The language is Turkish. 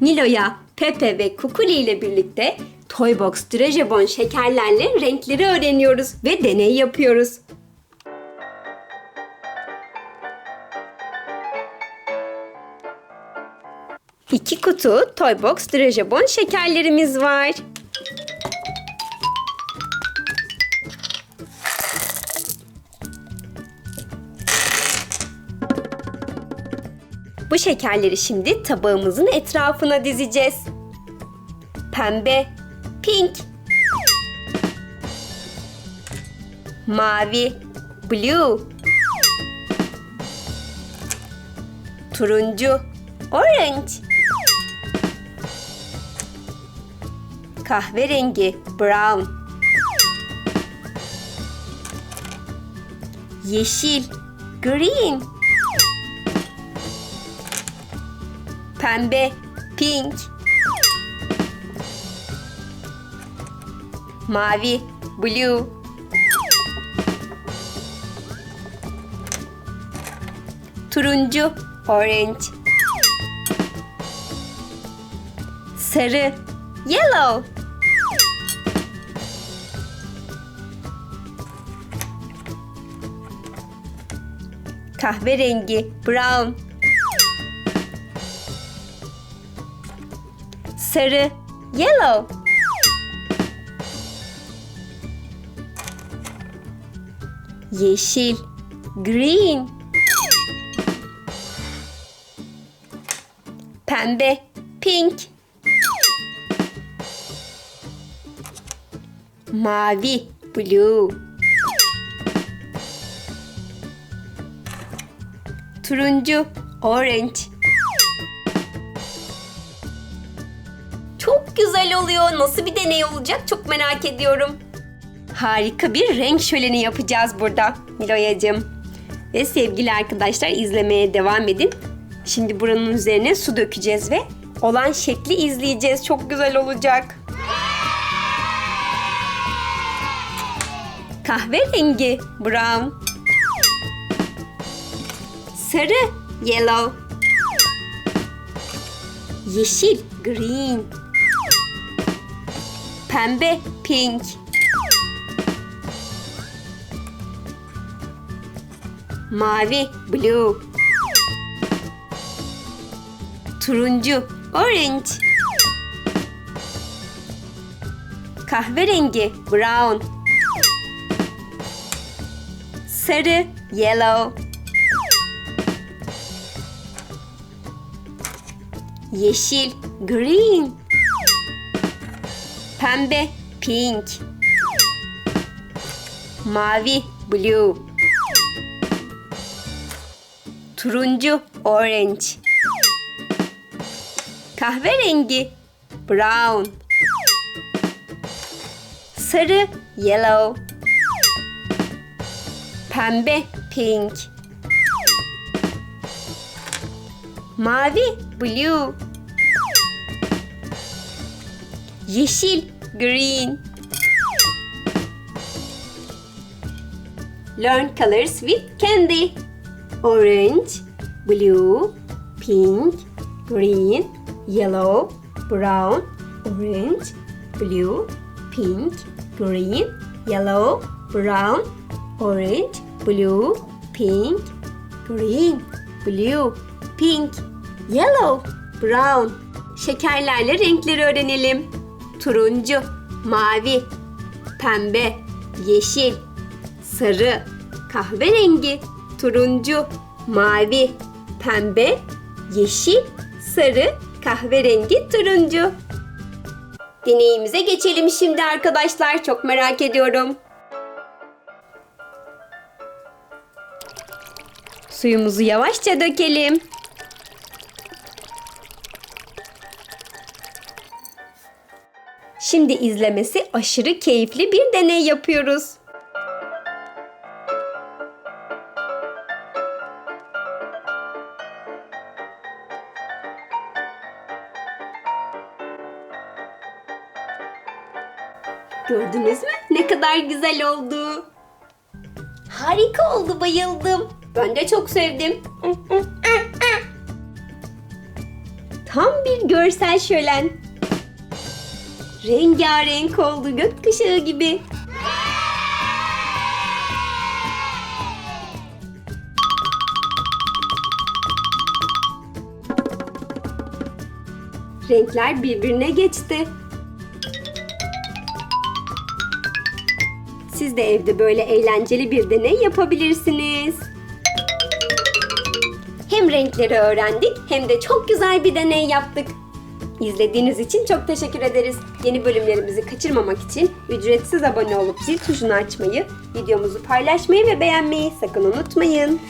Nilo'ya, Pepe ve Kukuli ile birlikte Toybox Drejebon şekerlerle renkleri öğreniyoruz ve deney yapıyoruz. İki kutu Toybox Drejebon şekerlerimiz var. Bu şekerleri şimdi tabağımızın etrafına dizeceğiz. Pembe, pink, mavi, blue, turuncu, orange, kahverengi, brown, yeşil, green, pembe, pink, mavi, blue, turuncu, orange, sarı, yellow, kahverengi, brown, sarı, yellow. Yeşil, green. Pembe, pink. Mavi, blue. Turuncu, orange. Çok güzel oluyor. Nasıl bir deney olacak çok merak ediyorum. Harika bir renk şöleni yapacağız burada Niloyacığım. Ve sevgili arkadaşlar izlemeye devam edin. Şimdi buranın üzerine su dökeceğiz ve olan şekli izleyeceğiz. Çok güzel olacak. Kahverengi brown. Sarı yellow. Yeşil green. Pembe pink. Mavi blue. Turuncu orange. Kahverengi brown. Sarı yellow. Yeşil green. Pembe pink. Mavi blue. Turuncu orange. Kahverengi brown. Sarı yellow. Pembe pink. Mavi blue. Yeşil green. Learn colors with candy. Orange, blue, pink, green, yellow, brown, orange, blue, pink, green, yellow, brown, orange, blue, pink, green, blue, pink, yellow, brown. Şekerlerle renkleri öğrenelim. Turuncu, mavi, pembe, yeşil, sarı, kahverengi, turuncu, mavi, pembe, yeşil, sarı, kahverengi, turuncu. Deneyimize geçelim şimdi arkadaşlar. Çok merak ediyorum. Suyumuzu yavaşça dökelim. Şimdi izlemesi aşırı keyifli bir deney yapıyoruz. Gördünüz mü? Ne kadar güzel oldu. Harika oldu, bayıldım. Ben de çok sevdim. Tam bir görsel şölen. Rengarenk oldu gökkuşağı gibi. Renkler birbirine geçti. Siz de evde böyle eğlenceli bir deney yapabilirsiniz. Hem renkleri öğrendik hem de çok güzel bir deney yaptık. İzlediğiniz için çok teşekkür ederiz. Yeni bölümlerimizi kaçırmamak için ücretsiz abone olup zil tuşunu açmayı, videomuzu paylaşmayı ve beğenmeyi sakın unutmayın.